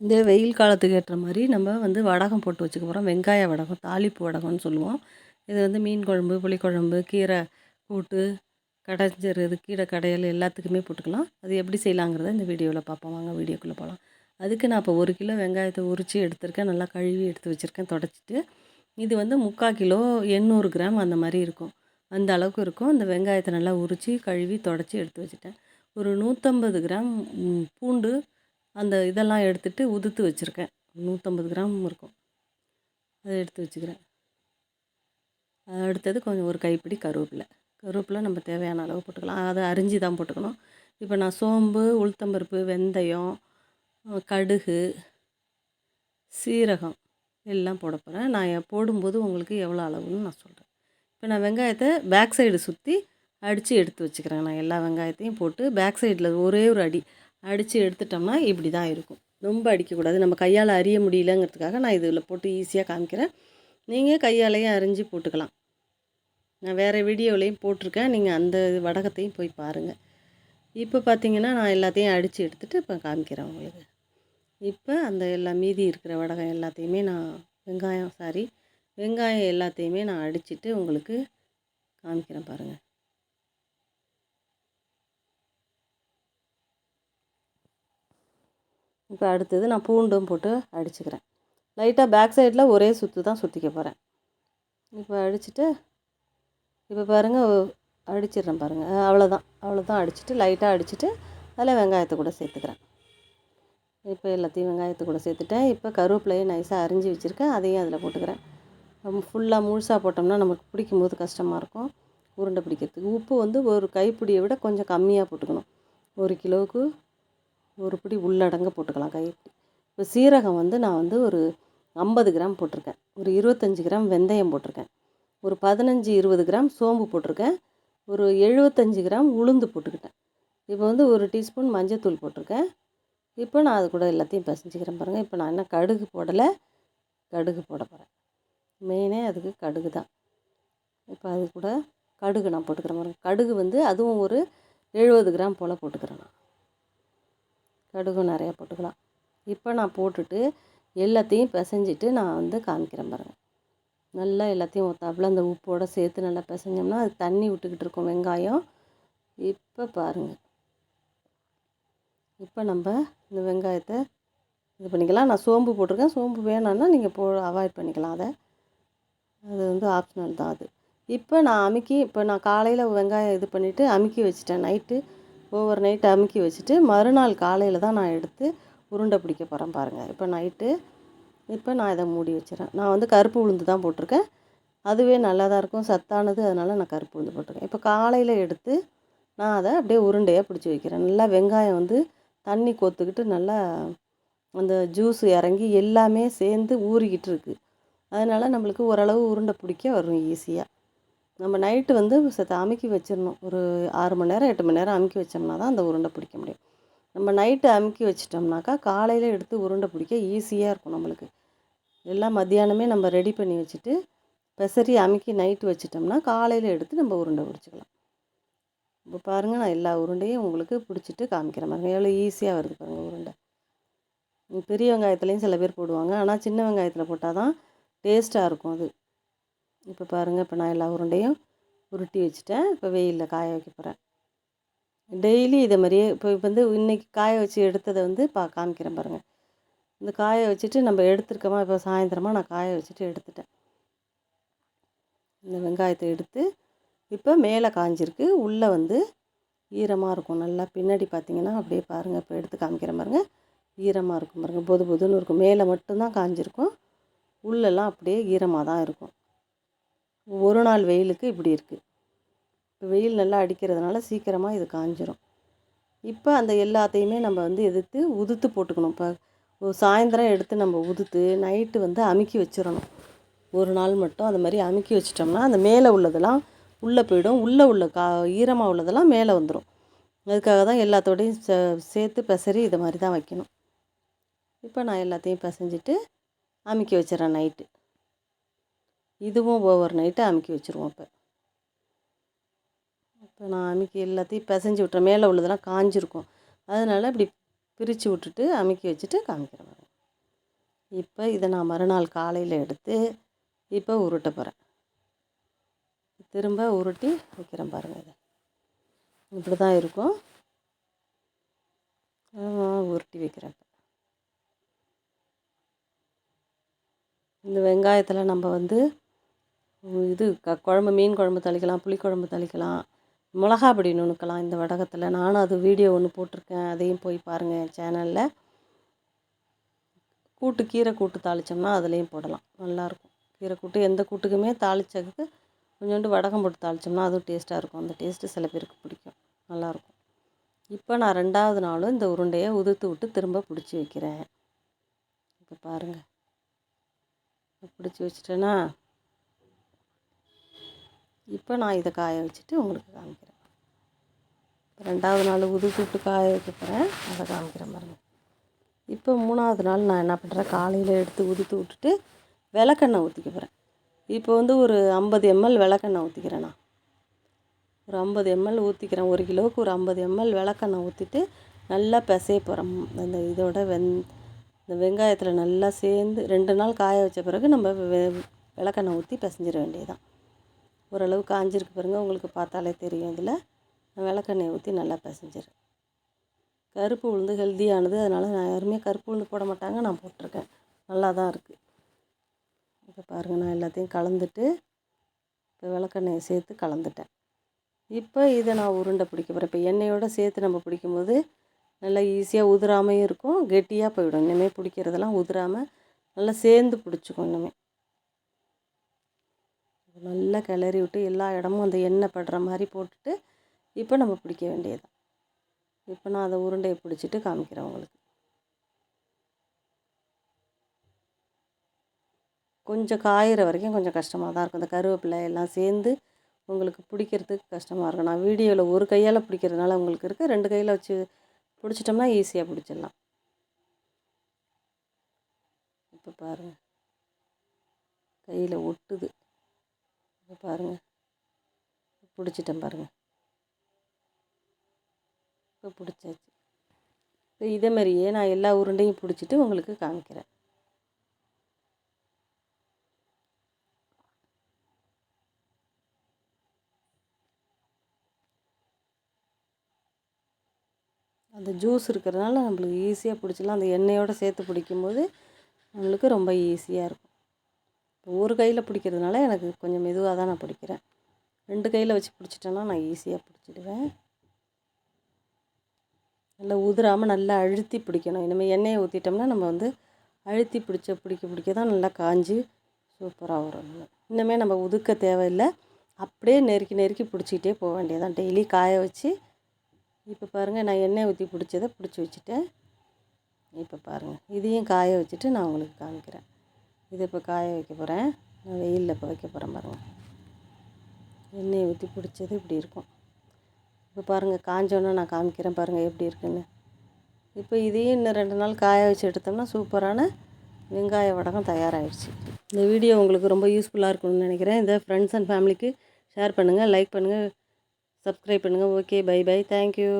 இந்த வெயில் காலத்துக்கு ஏற்ற மாதிரி நம்ம வந்து வடகம் போட்டு வச்சுக்க போகிறோம் வெங்காய வடகம் தாளிப்பு வடகம்னு சொல்லுவோம். இது வந்து மீன் குழம்பு புளிக்குழம்பு கீரை கூட்டு கடைஞ்சரு இது கீரை கடையல் எல்லாத்துக்குமே போட்டுக்கலாம். அது எப்படி செய்யலாங்கிறத இந்த வீடியோவில் பார்ப்போம். வாங்க வீடியோக்குள்ளே போகலாம் அதுக்கு நான் இப்போ ஒரு கிலோ வெங்காயத்தை உரித்து எடுத்திருக்கேன். நல்லா கழுவி எடுத்து வச்சுருக்கேன் தொடச்சிட்டு. இது வந்து முக்கால் கிலோ எண்ணூறு கிராம் அந்த மாதிரி இருக்கும். அந்த அளவுக்கு இருக்கும். அந்த வெங்காயத்தை நல்லா உரித்து கழுவி தொடச்சி எடுத்து வச்சுட்டேன். ஒரு நூற்றம்பது கிராம் பூண்டு அந்த இதெல்லாம் எடுத்துகிட்டு உதுத்து வச்சுருக்கேன். நூற்றம்பது கிராம் இருக்கும். அதை எடுத்து வச்சுக்கிறேன். அடுத்தது கொஞ்சம் ஒரு கைப்பிடி கருவேப்பிலை. கருவேப்பிலை நம்ம தேவையான அளவு போட்டுக்கலாம். அதை அரிஞ்சு தான் போட்டுக்கணும். இப்போ நான் சோம்பு உளுத்தம்பருப்பு வெந்தயம் கடுகு சீரகம் எல்லாம் போட போகிறேன் நான் போடும்போது உங்களுக்கு எவ்வளோ அளவுன்னு நான் சொல்கிறேன் இப்போ நான் வெங்காயத்தை பேக் சைடு சுற்றி அடித்து எடுத்து வச்சுக்கிறேன். நான் எல்லா வெங்காயத்தையும் போட்டு பேக் சைடில் ஒரே ஒரு அடி அடித்து எடுத்துட்டோம்னா இப்படி தான் இருக்கும். ரொம்ப அடிக்கக்கூடாது. நம்ம கையால் அறிய முடியலங்கிறதுக்காக நான் இதில் போட்டு ஈஸியாக காமிக்கிறேன். நீங்கள் கையாலேயும் அரிஞ்சு போட்டுக்கலாம். நான் வேறு வீடியோவிலையும் போட்டிருக்கேன். நீங்கள் அந்த வடகத்தையும் போய் பாருங்கள் இப்போ பார்த்தீங்கன்னா நான் எல்லாத்தையும் அடித்து எடுத்துகிட்டு இப்போ காமிக்கிறேன் உங்களுக்கு. இப்போ அந்த எல்லா மீதி இருக்கிற வடகம் எல்லாத்தையுமே நான் வெங்காயம் சாரி வெங்காயம் எல்லாத்தையுமே நான் அடிச்சுட்டு உங்களுக்கு காமிக்கிறேன் பாருங்கள் இப்போ அடுத்தது நான் பூண்டும் போட்டு அடிச்சுக்கிறேன். லைட்டாக பேக் சைடில் ஒரே சுற்று தான் சுற்றிக்க போகிறேன் இப்போ அடிச்சுட்டு இப்போ பாருங்கள் அடிச்சிடுறேன் பாருங்கள் அவ்வளோதான் அவ்வளோதான் அடிச்சுட்டு லைட்டாக அடிச்சுட்டு அதில் வெங்காயத்தை கூட சேர்த்துக்கிறேன். இப்போ எல்லாத்தையும் வெங்காயத்தை கூட சேர்த்துட்டேன். இப்போ கருவேப்பிலையும் நைஸாக அரிஞ்சு வச்சுருக்கேன். அதையும் அதில் போட்டுக்கிறேன். நம்ம ஃபுல்லாக முழுசாக போட்டோம்னா நமக்கு பிடிக்கும் போது கஷ்டமாக இருக்கும். உருண்டை பிடிக்கிறதுக்கு. உப்பு வந்து ஒரு கைப்பிடியை விட கொஞ்சம் கம்மியாக போட்டுக்கணும். ஒரு கிலோவுக்கு ஒரு பிடி உள்ளடங்க போட்டுக்கலாம் கைப்பிடி இப்போ சீரகம் வந்து நான் வந்து ஒரு ஐம்பது கிராம் போட்டிருக்கேன். ஒரு இருபத்தஞ்சி கிராம் வெந்தயம் போட்டிருக்கேன். ஒரு பதினஞ்சு இருபது கிராம் சோம்பு போட்டிருக்கேன். ஒரு எழுபத்தஞ்சி கிராம் உளுந்து போட்டுக்கிட்டேன். இப்போ வந்து ஒரு டீஸ்பூன் மஞ்சத்தூள் போட்டிருக்கேன். இப்போ நான் அது கூட எல்லாத்தையும் பிசைஞ்சிக்கிறேன் பாருங்கள் இப்போ நான் என்ன கடுகு போடலை கடுகு போட போகிறேன் மெயினே அதுக்கு கடுகு தான். இப்போ அது கூட கடுகு நான் போட்டுக்கிறேன் பாருங்கள் கடுகு வந்து அதுவும் ஒரு எழுபது கிராம் போல் போட்டுக்கிறேன் நான். கடுகு நிறையா போட்டுக்கலாம். இப்போ நான் போட்டுட்டு எல்லாத்தையும் பிசைஞ்சிட்டு நான் வந்து காமிக்கிறேன் பாருங்கள் நல்லா எல்லாத்தையும் ஒத்தாப்பில் அந்த உப்போடு சேர்த்து நல்லா பிசைஞ்சோம்னா அது தண்ணி விட்டுக்கிட்டு இருக்கும் வெங்காயம். இப்போ பாருங்கள் இப்போ நம்ம இந்த வெங்காயத்தை இது பண்ணிக்கலாம். நான் சோம்பு போட்டிருக்கேன். சோம்பு வேணான்னா நீங்கள் போ அவாய்ட் பண்ணிக்கலாம் அதை. அது வந்து ஆப்ஷனல் தான் அது. இப்போ நான் அமுக்கி இப்போ நான் காலையில் வெங்காயம் இது பண்ணிவிட்டு அமுக்கி வச்சுட்டேன். நைட்டு ஓவர் நைட் அமுக்கி வச்சுட்டு மறுநாள் காலையில் தான் நான் எடுத்து உருண்டை பிடிக்க போகிறேன் பாருங்கள் இப்போ நைட்டு இப்போ நான் இதை மூடி வச்சுறேன் நான் வந்து கருப்பு உளுந்து தான் போட்டிருக்கேன். அதுவே நல்லா தான் இருக்கும். சத்தானது அதனால் நான் கருப்பு உளுந்து போட்டிருக்கேன். இப்போ காலையில் எடுத்து நான் அதை அப்படியே உருண்டையாக பிடிச்சி வைக்கிறேன். நல்லா வெங்காயம் வந்து தண்ணி கொத்துக்கிட்டு நல்லா அந்த ஜூஸ் இறங்கி எல்லாமே சேர்ந்து ஊறிக்கிட்டு இருக்குது அதனால் நம்மளுக்கு ஓரளவு உருண்டை பிடிக்க வரும் ஈஸியாக நம்ம நைட்டு வந்து சத்த அமுக்கி வச்சிடணும் ஒரு ஆறு மணி நேரம் எட்டு மணி நேரம் அமுக்கி வச்சோம்னா தான் அந்த உருண்டை பிடிக்க முடியும். நம்ம நைட்டு அமுக்கி வச்சிட்டோம்னாக்கா காலையில் எடுத்து உருண்டை பிடிக்க ஈஸியாக இருக்கும் நம்மளுக்கு. எல்லாம் மத்தியானமே நம்ம ரெடி பண்ணி வச்சுட்டு பெசரி அமுக்கி நைட்டு வச்சிட்டோம்னா காலையில் எடுத்து நம்ம உருண்டை பிடிச்சிக்கலாம். இப்போ பாருங்கள் நான் எல்லா உருண்டையும் உங்களுக்கு பிடிச்சிட்டு காமிக்கிறேன் பாருங்கள் எவ்வளோ ஈஸியாக வருது பாருங்கள் உருண்டை. பெரிய வெங்காயத்துலேயும் சில பேர் போடுவாங்க. ஆனால் சின்ன வெங்காயத்தில் போட்டால் தான் டேஸ்ட்டாக இருக்கும் அது. இப்போ பாருங்கள் இப்போ நான் எல்லா உருண்டையும் உருட்டி வச்சுட்டேன். இப்போ வெயிலில் காய வைக்க போகிறேன் டெய்லி இதை மாதிரியே இப்போ இப்போ வந்து இன்றைக்கி காய வச்சு எடுத்ததை வந்து பா காமிக்கிறேன் பாருங்கள் இந்த காய வச்சுட்டு நம்ம எடுத்துருக்கோமா இப்போ சாயந்தரமாக நான் காய வச்சுட்டு எடுத்துட்டேன். இந்த வெங்காயத்தை எடுத்து இப்போ மேலே காஞ்சிருக்கு. உள்ளே வந்து ஈரமாக இருக்கும். நல்லா பின்னாடி பார்த்தீங்கன்னா அப்படியே பாருங்கள் இப்போ எடுத்து காமிக்கிறேன் பாருங்கள் ஈரமாக இருக்கும் பாருங்கள் பொது பொதுன்னு இருக்கும். மேலே மட்டும்தான் காஞ்சிருக்கும். உள்ளெல்லாம் அப்படியே ஈரமாக தான் இருக்கும். ஒரு நாள் வெயிலுக்கு இப்படி இருக்குது இப்போ வெயில் நல்லா அடிக்கிறதுனால சீக்கிரமாக இது காஞ்சிரும். இப்போ அந்த எல்லாத்தையுமே நம்ம வந்து எதிர்த்து உதுத்து போட்டுக்கணும். இப்போ சாயந்தரம் எடுத்து நம்ம உதுத்து நைட்டு வந்து அமுக்கி வச்சிடணும். ஒரு நாள் மட்டும் அந்த மாதிரி அமுக்கி வச்சிட்டோம்னா அந்த மேலே உள்ளதெல்லாம் உள்ளே போயிடும். உள்ளே உள்ள கா ஈரமாக உள்ளதெல்லாம் மேலே வந்துடும் அதுக்காக தான் எல்லாத்தோடையும் சே சேர்த்து பெசரி இதை மாதிரி தான் வைக்கணும். இப்போ நான் எல்லாத்தையும் பிசைஞ்சிட்டு அமுக்கி வச்சிடறேன் நைட்டு இதுவும் ஓவர் நைட்டு அமுக்கி வச்சுருவோம் இப்போ. இப்போ நான் அமுக்கி எல்லாத்தையும் பிசைஞ்சு விட்றேன் மேலே உள்ளதெல்லாம் காஞ்சிருக்கும். அதனால் இப்படி பிரித்து விட்டுட்டு அமுக்கி வச்சுட்டு காமிக்கிறேன் இப்போ இதை நான் மறுநாள் காலையில் எடுத்து இப்போ உருட்ட போகிறேன் திரும்ப உருட்டி வைக்கிறேன் பாருங்கள் இதை. இப்படி தான் இருக்கும் உருட்டி வைக்கிறேன் இந்த வெங்காயத்தில் நம்ம வந்து இது க குழம்பு மீன் குழம்பு தளிக்கலாம் புளிக்குழம்பு தளிக்கலாம் மிளகா பொடி நுணுக்கலாம் இந்த வடகத்தில். நானும் அது வீடியோ ஒன்று போட்டிருக்கேன். அதையும் போய் பாருங்கள் என் சேனலில் கூட்டு கீரை கூட்டு தாளித்தோம்னா அதுலேயும் போடலாம். நல்லாயிருக்கும் கீரை கூட்டு எந்த கூட்டுக்குமே தாளித்ததுக்கு கொஞ்சோண்டு வடகம் போட்டு தாளித்தோம்னா அதுவும் டேஸ்ட்டாக இருக்கும். அந்த டேஸ்ட்டு சில பேருக்கு பிடிக்கும். நல்லாயிருக்கும் இப்போ நான் ரெண்டாவது நாளும் இந்த உருண்டையை உதுத்து விட்டு திரும்ப பிடிச்சி வைக்கிறேன். இப்போ பாருங்கள் பிடிச்சி வச்சிட்டேன்னா இப்போ நான் இதை காய வச்சுட்டு உங்களுக்கு காமிக்கிறேன். ரெண்டாவது நாள் உதுத்து விட்டு காய வைக்க போகிறேன் அதை காமிக்கிறேன் பாருங்கள் இப்போ மூணாவது நாள் நான் என்ன பண்ணுறேன் காலையில் எடுத்து உதுத்து விட்டுட்டு விளக்கெண்ணெய் ஊற்றிக்க போகிறேன் இப்போ வந்து ஒரு ஐம்பது எம்எல் விளக்கெண்ணெய் ஊற்றிக்கிறேன் நான். ஒரு ஐம்பது எம்எல் ஊற்றிக்கிறேன் ஒரு கிலோவுக்கு ஒரு ஐம்பது எம்எல் விளக்கெண்ணெய் ஊற்றிட்டு நல்லா பிசைய போகிறோம் அந்த இதோட வெந் இந்த வெங்காயத்தில் நல்லா சேர்ந்து ரெண்டு நாள் காய வச்ச பிறகு நம்ம வெ விளக்கெண்ணெய் ஊற்றி பிசைஞ்சிட வேண்டியதுதான். ஓரளவு காஞ்சிருக்கு பாருங்கள் உங்களுக்கு பார்த்தாலே தெரியும் இதில். விளக்கெண்ணெய் ஊற்றி நல்லா பிசைஞ்சிரு கருப்பு உளுந்து ஹெல்த்தியானது அதனால் நான் யாருமே கருப்பு உளுந்து போட மாட்டாங்க. நான் போட்டிருக்கேன். நல்லா தான் இருக்குது இப்போ பாருங்கள் நான் எல்லாத்தையும் கலந்துட்டு இப்போ விளக்கெண்ணெயை சேர்த்து கலந்துட்டேன். இப்போ இதை நான் உருண்டை பிடிக்க போகிறேன் இப்போ எண்ணெயோடு சேர்த்து நம்ம பிடிக்கும்போது நல்லா ஈஸியாக உதிராமையும் இருக்கும். கெட்டியாக போயிடும். இனிமேல் பிடிக்கிறதெல்லாம் உதிராமல் நல்லா சேர்ந்து பிடிச்சிக்கும் இன்னுமே நல்லா கிளறி விட்டு எல்லா இடமும் அந்த எண்ணெய் படுற மாதிரி போட்டுட்டு இப்போ நம்ம பிடிக்க வேண்டியது. இப்போ நான் அதை உருண்டையை பிடிச்சிட்டு காமிக்கிறேன் உங்களுக்கு. கொஞ்சம் காயிற வரைக்கும் கொஞ்சம் கஷ்டமாக தான் இருக்கும். இந்த கருவேப்பிலை எல்லாம் சேர்ந்து உங்களுக்கு பிடிக்கிறதுக்கு கஷ்டமாக இருக்கும். நான் வீடியோவில் ஒரு கையால் பிடிக்கிறதுனால உங்களுக்கு இருக்குது ரெண்டு கையில் வச்சு பிடிச்சிட்டோம்னா ஈஸியாக பிடிச்சிடலாம். இப்போ பாருங்கள் கையில் ஒட்டுது. பாருங்கள் பிடிச்சிட்டேன் பாருங்கள் இப்போ பிடிச்சாச்சு. இப்போ இதே மாதிரியே நான் எல்லா உருண்டையும் பிடிச்சிட்டு உங்களுக்கு காமிக்கிறேன். அந்த ஜூஸ் இருக்கிறதுனால நம்மளுக்கு ஈஸியாக பிடிச்சிடலாம். அந்த எண்ணெயோடு சேர்த்து பிடிக்கும்போது நம்மளுக்கு ரொம்ப ஈஸியாக இருக்கும். ஒரு கையில் பிடிக்கிறதுனால எனக்கு கொஞ்சம் மெதுவாக தான் நான் பிடிக்கிறேன். ரெண்டு கையில் வச்சு பிடிச்சிட்டேன்னா நான் ஈஸியாக பிடிச்சிடுவேன். நல்லா உதிராமல் நல்லா அழுத்தி பிடிக்கணும். இனிமேல் எண்ணெயை ஊற்றிட்டோம்னா நம்ம வந்து அழுத்தி பிடிச்ச பிடிக்க பிடிக்க தான் நல்லா காஞ்சி சூப்பராக வரும். இன்னுமே நம்ம உதுக்க தேவையில்லை. அப்படியே நெருக்கி நெருக்கி பிடிச்சிக்கிட்டே போக வேண்டியதான் டெய்லி காய வச்சு இப்போ பாருங்கள் நான் எண்ணெய் ஊற்றி பிடிச்சதை பிடிச்சி வச்சுட்டேன். இப்போ பாருங்கள் இதையும் காய வச்சுட்டு நான் உங்களுக்கு காமிக்கிறேன். இதை இப்போ காய வைக்க போகிறேன். நான் வெயிலில் இப்போ வைக்க போகிறேன் பாருங்கள் எண்ணெயை ஊற்றி பிடிச்சது இப்படி இருக்கும். இப்போ பாருங்கள் காஞ்சோன்னே நான் காமிக்கிறேன் பாருங்கள் எப்படி இருக்குன்னு. இப்போ இதையும் இன்னும் ரெண்டு நாள் காய வச்சு எடுத்தோம்னா சூப்பரான வெங்காய வடகம் தயாராகிடுச்சு இந்த வீடியோ உங்களுக்கு ரொம்ப யூஸ்ஃபுல்லாக இருக்கும்னு நினைக்கிறேன். இந்த ஃப்ரெண்ட்ஸ் அண்ட் ஃபேமிலிக்கு ஷேர் பண்ணுங்கள் லைக் பண்ணுங்கள் சப்ஸ்கிரைப் பண்ணுங்கள் okay bye bye thank you